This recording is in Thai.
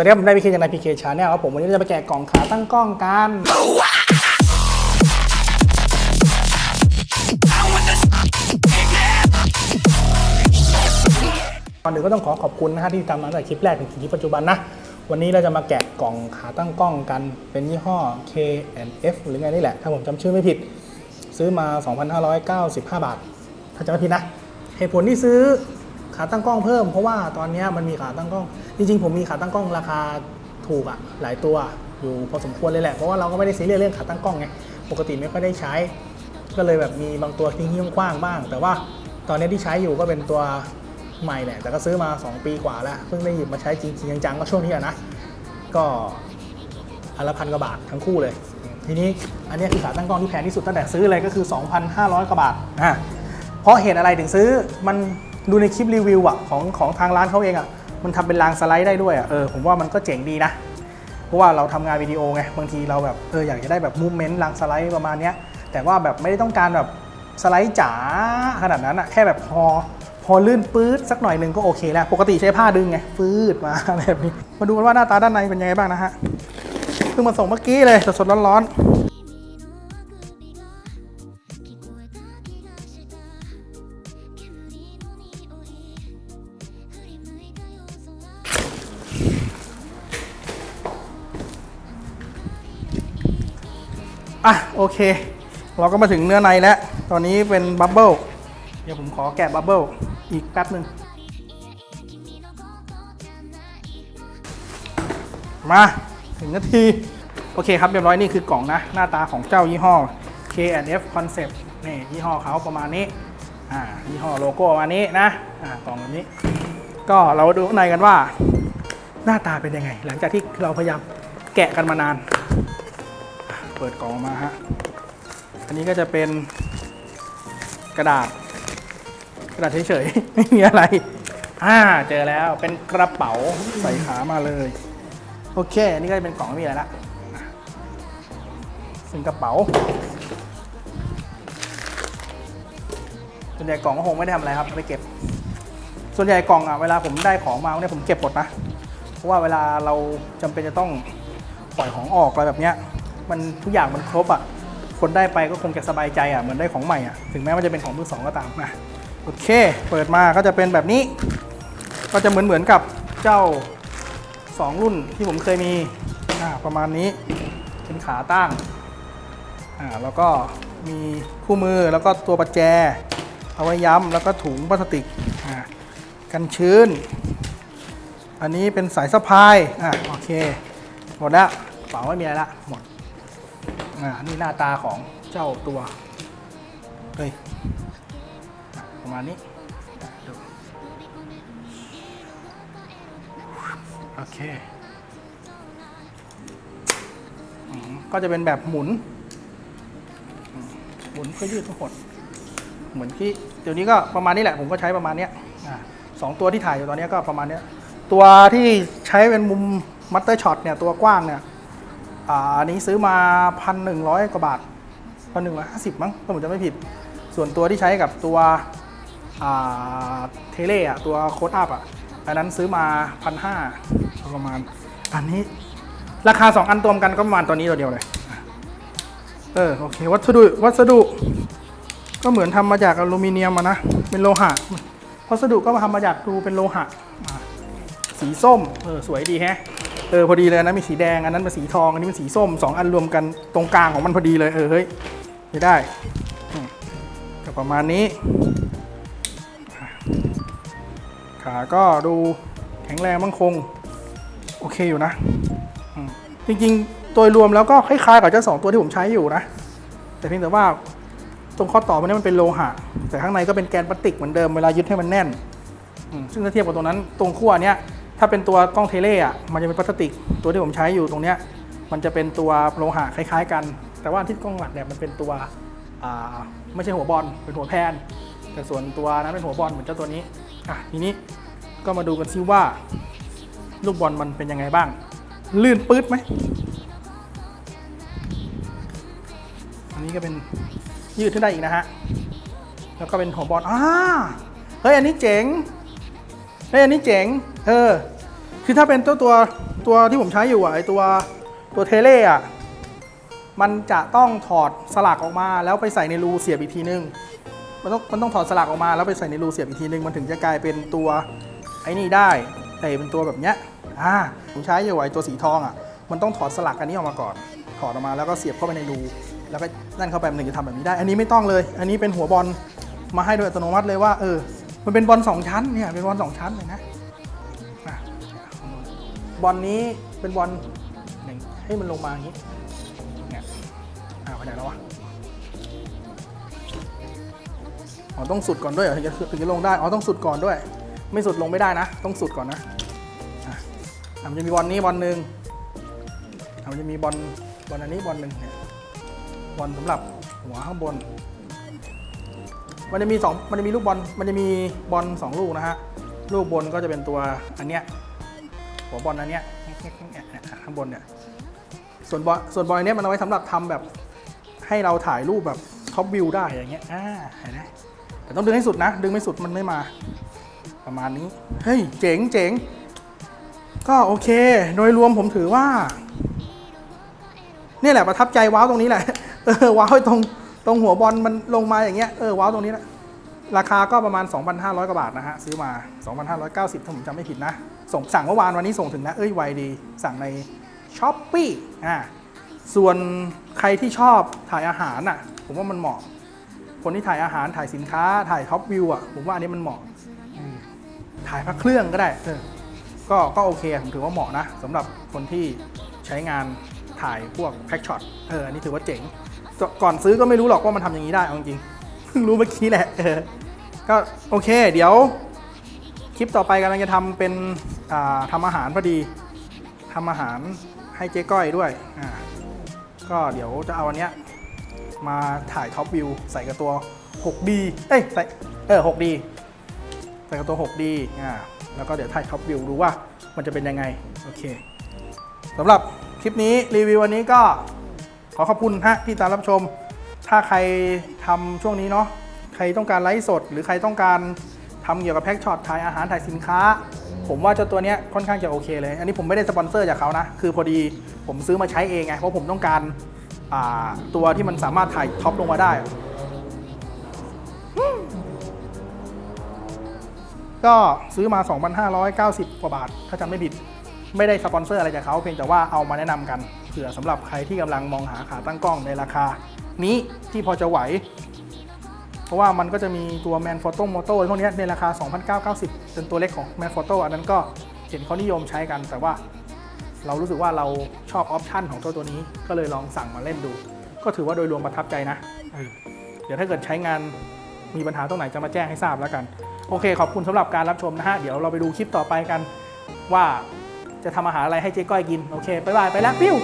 วัสดีครับผมได้พีเคจากนายพีเคชาแนลครับผมวันนี้เราจะไปแกะกล่องขาตั้งกล้องกัน ก่อนอื่นก็ต้องขอขอบคุณนะฮะที่ตามมาตั้งแต่คลิปแรกถึงคลิปปัจจุบันนะ วันนี้เราจะมาแกะกล่องขาตั้งกล้องกัน เป็นยี่ห้อ K&F หรือไงนี่แหละ ถ้าผมจำชื่อไม่ผิด ซื้อมา 2,595 บาท ถ้าจำไม่ผิดนะ เหตุผลที่ซื้อ ขาตั้งกล้องเพิ่มเพราะว่าตอนนี้มันมีขาตั้งกล้อง จริง ๆ ผมมีขาตั้งกล้องราคาถูกอะหลายตัวอยู่พอสมควรเลยแหละ เพราะว่าเราก็ไม่ได้ซีเรียสเรื่องขาตั้งกล้องไงปกติไม่ค่อยได้ใช้ ก็เลยแบบมีบางตัวทิ้งๆกว้างบ้าง แต่ว่าตอนนี้ที่ใช้อยู่ก็เป็นตัวใหม่แหละ แต่ก็ซื้อมา 2 ปีกว่าแล้ว เพิ่งได้หยิบมาใช้จริงๆจังๆก็ช่วงนี้อะนะ ก็อันละพันกว่าบาททั้งคู่เลย ทีนี้อันนี้คือขาตั้งกล้องที่แพงที่สุดตั้งแต่ซื้อเลยก็คือ 2,500กว่าบาทอะเพราะเหตุอะไรถึงซื้อมัน ดูในคลิปรีวิวอะของของทางร้านเขาเองอะมันทำเป็นรางสไลด์ได้ด้วยอะเออผมว่ามันก็เจ๋งดีนะ เพราะว่าเราทำงานวิดีโอไงบางทีเราแบบเอออยากจะได้แบบมูเมนต์รางสไลด์ประมาณเนี้ยแต่ว่าแบบไม่ได้ต้องการแบบสไลด์จ๋าขนาดนั้นอะแค่แบบพอพอลื่นปื๊ดสักหน่อยหนึ่งก็โอเคแล้ว ปกติใช้ผ้าดึงไงฟืดมาแบบนี้ มาดูกันว่าหน้าตาด้านในเป็นยังไงบ้างนะฮะเพิ่งมาส่งเมื่อกี้เลยสดๆร้อนๆ อะโอเค เราก็มาถึงเนื้อในแล้ว ตอนนี้เป็นบับเบิลเดี๋ยวผมขอแกะบับเบิลอีกแป๊บหนึ่งมาถึงนาที โอเคครับเรียบร้อยนี่คือกล่องนะ หน้าตาของเจ้ายี่ห้อ K&F Concept นี่ยี่ห้อเขาประมาณนี้อ่ายี่ห้อโลโก้ประมาณนี้นะอ่ากล่องแบบนี้ ก็เราดูข้างในกันว่า หน้าตาเป็นยังไง หลังจากที่เราพยายามแกะกันมานาน เปิดกล่องออกมาฮะ อันนี้ก็จะเป็นกระดาษ กระดาษเฉยๆ ไม่มีอะไร อ่า เจอแล้ว เป็นกระเป๋าใส่ขามาเลย โอเค อันนี้ก็จะเป็นกล่องไม่มีอะไรละเป็นกระเป๋าส่วนใหญ่กล่องก็คงไม่ได้ทำอะไรครับไปเก็บ ส่วนใหญ่กล่องอะเวลาผมได้ของมาเนี่ยผมเก็บหมดนะ เพราะว่าเวลาเราจำเป็นจะต้องปล่อยของออกอะไรแบบเนี้ย มันทุกอย่างมันครบอะคนได้ไปก็คงจะสบายใจอะเหมือนได้ของใหม่อะถึงแม้ว่าจะเป็นของมือสองก็ตามนะโอเค เปิดมาก็จะเป็นแบบนี้ ก็จะเหมือนเหมือนกับเจ้า 2 รุ่นที่ผมเคยมีอ่าประมาณนี้เป็นขาตั้งอ่าแล้วก็มีคู่มือแล้วก็ตัวประแจ เอาไว้ย้ำแล้วก็ถุงพลาสติกอ่ากันชื้น อันนี้เป็นสายสะพายอะโอเค หมดแล้วกระเป๋าไม่มีอะไรละหมด อ่านี่หน้าตาของเจ้าตัวเฮ้ยประมาณนี้โอเคก็จะเป็นแบบหมุน หมุนก็ยืดทั้งหมดเหมือนที่เดี๋ยวนี้ก็ประมาณนี้แหละ ผมก็ใช้ประมาณนี้สองตัวที่ถ่ายอยู่ตอนนี้ก็ประมาณนี้ ตัวที่ใช้เป็นมุมมัตเตอร์ช็อตเนี่ยตัวกว้างเนี่ย อ่าอันนี้ซื้อมาพันหนึ่งร้อยกว่าบาทพันหนึ่งร้อยห้าสิบมั้งถ้าผมจะไม่ผิด ส่วนตัวที่ใช้กับตัวเทเล่อะตัวโค้ดอัพอะอันนั้นซื้อมาพันห้าประมาณ อันนี้ราคา 2 อันรวมกันก็ประมาณตัวนี้ตัวเดียวเลย เออโอเค วัสดุวัสดุ ก็เหมือนทำมาจากอลูมิเนียมอะนะ เป็นโลหะ วัสดุก็มาทำมาจากดูเป็นโลหะ สีส้ม เออ สวยดีแฮะ เออพอดีเลยนะมีสีแดงอันนั้นเป็นสีทองอันนี้เป็นสีส้มสองอันรวมกันตรงกลางของมันพอดีเลยเออเฮ้ยไม่ได้ก็ประมาณนี้ ขาก็ดูแข็งแรงมั่งคง โอเคอยู่นะจริงๆโดยรวมแล้วก็คล้ายๆกับเจ้าสองตัวที่ผมใช้อยู่นะ แต่เพียงแต่ว่าตรงข้อต่อมันนี้มันเป็นโลหะ แต่ข้างในก็เป็นแกนพลาสติกเหมือนเดิมเวลายึดให้มันแน่นซึ่งถ้าเทียบกับตรงนั้นตรงขั้วเนี้ย ถ้าเป็นตัวกล้องเทเล่อะมันจะเป็นพลาสติก ตัวที่ผมใช้อยู่ตรงเนี้ยมันจะเป็นตัวโลหะคล้ายๆ กัน แต่ว่าที่กล้องหลักเนี่ยมันเป็นตัวไม่ใช่หัวบอลเป็นหัวแพน แต่ส่วนตัวนั้นเป็นหัวบอลเหมือนเจ้าตัวนี้อะทีนี้ก็มาดูกันซิว่าลูกบอลมันเป็นยังไงบ้าง ลื่นปื๊ดไหมอันนี้ก็เป็นยืดขึ้นได้อีกนะฮะแล้วก็เป็นหัวบอลอ่าเฮ้ยอันนี้เจ๋งเฮ้ยอันนี้เจ๋ง ออ คือถ้าเป็นตัวตัวตัวที่ผมใช้อยู่อะไอตัวตัวเทเล่อะมันจะต้องถอดสลักออกมา แล้วไปใส่ในรูเสียบอีกทีนึง มันต้องมันต้องถอดสลักออกมาแล้วไปใส่ในรูเสียบอีกทีนึง มันถึงจะกลายเป็นตัวไอ้นี่ได้แต่เป็นตัวแบบเนี้ยอ่าผมใช้อยู่ไอตัวสีทองอะมันต้องถอดสลักอันนี้ออกมาก่อน ถอดออกมาแล้วก็เสียบเข้าไปในรู แล้วก็นั่นเข้าไปมันถึงจะทำแบบนี้ได้ อันนี้ไม่ต้องเลย อันนี้เป็นหัวบอลมาให้โดยอัตโนมัติเลยว่าเออ มันเป็นบอลสองชั้นเนี่ย เป็นบอลสองชั้นเลยนะ บอลนี้เป็นบอลหนึ่งให้มันลงมาอย่างนี้เนี่ยอ่าวไปไหนแล้ววะอ๋อต้องสุดก่อนด้วยเหรอถึงจะถึงจะลงได้อ๋อต้องสุดก่อนด้วย ไม่สุดลงไม่ได้นะ ต้องสุดก่อนนะอะมันจะมีบอลนี้บอลหนึ่งอะมันจะมีบอลบอลอันนี้บอลหนึ่งเนี่ยบอลสำหรับหัวข้างบน มันจะมีสองมันจะมีลูกบอลมันจะมีบอลสองลูกนะฮะลูกบนก็จะเป็นตัวอันเนี้ย หัวบอลอันเนี้ยข้างบนเนี่ยส่วนบอลส่วนบอลอันเนี้ยมันเอาไว้สำหรับทำแบบให้เราถ่ายรูปแบบท็อปวิวได้อย่างเงี้ยอ่าเห็นไหมแต่ต้องดึงให้สุดนะ ดึงไม่สุดมันไม่มา ประมาณนี้ เฮ้ย เจ๋งเจ๋งก็โอเค โดยรวมผมถือว่านี่แหละประทับใจว้าวตรงนี้แหละเออว้าวตรงตรงหัวบอลมันลงมาอย่างเงี้ยเออว้าวตรงนี้แหละ ราคาก็ประมาณ 2,500 กว่าบาทนะฮะ ซื้อมา 2,590 ถ้าผมจำไม่ผิดนะ ส่งสั่งเมื่อวานวันนี้ส่งถึงนะ เอ้ยไวดี สั่งในช้อปปี้อ่าส่วนใครที่ชอบถ่ายอาหารอะ ผมว่ามันเหมาะ คนที่ถ่ายอาหารถ่ายสินค้าถ่ายท็อปวิวอะ ผมว่าอันนี้มันเหมาะ ถ่ายพระเครื่องก็ได้เออก็ก็โอเค ผมถือว่าเหมาะนะสำหรับคนที่ใช้งานถ่ายพวกแพ็กช็อตเอออันนี้ถือว่าเจ๋ง ก่อนซื้อก็ไม่รู้หรอกว่ามันทำอย่างนี้ได้เอาจริง เพิ่งรู้เมื่อกี้แหละก็โอเค เดี๋ยวคลิปต่อไปกำลังจะทำเป็นทำอาหารพอดีทำอาหารให้เจ๊ก้อยด้วยอ่าก็เดี๋ยวจะเอาอันเนี้ยมาถ่ายท็อปวิวใส่กับตัว 6D เอ้ยใส่เออ 6D ใส่กับตัว 6D อ่าแล้วก็เดี๋ยวถ่ายท็อปวิวดูว่ามันจะเป็นยังไง โอเคสำหรับคลิปนี้รีวิววันนี้ก็ขอขอบคุณฮะที่ตามรับชม ถ้าใครทำช่วงนี้เนาะใครต้องการไลฟ์สด หรือใครต้องการทำเกี่ยวกับแพ็กช็อตถ่ายอาหารถ่ายสินค้า ผมว่าเจ้าตัวเนี้ยค่อนข้างจะโอเคเลย อันนี้ผมไม่ได้สปอนเซอร์จากเขานะ คือพอดีผมซื้อมาใช้เองไง เพราะผมต้องการาตัวที่มันสามารถถ่ายท็อปลงมาได้ ก็ซื้อมา 2,590 กว่าบาท ถ้าจำไม่ผิด ไม่ได้สปอนเซอร์อะไรจากเขาเพียงแต่ว่าเอามาแนะนำกันเผื่อสำหรับใครที่กำลังมองหาขาตั้งกล้องในราคา นี้ที่พอจะไหว เพราะว่ามันก็จะมีตัว Man Photo Moto พวกนี้ในราคา 2,990 เป็นตัวเล็กของ Man Photo อันนั้นก็เห็นเขานิยมใช้กัน แต่ว่าเรารู้สึกว่าเราชอบออปชันของตัวตัวนี้ ก็เลยลองสั่งมาเล่นดู ก็ถือว่าโดยรวมประทับใจนะ เดี๋ยวถ้าเกิดใช้งานมีปัญหาตรงไหนจะมาแจ้งให้ทราบแล้วกัน โอเค ขอบคุณสำหรับการรับชมนะฮะ เดี๋ยวเราไปดูคลิปต่อไปกัน ว่าจะทำอาหารอะไรให้เจ๊ก้อยกิน โอเค บ๊ายบาย ไปแล้ว ปิ้ว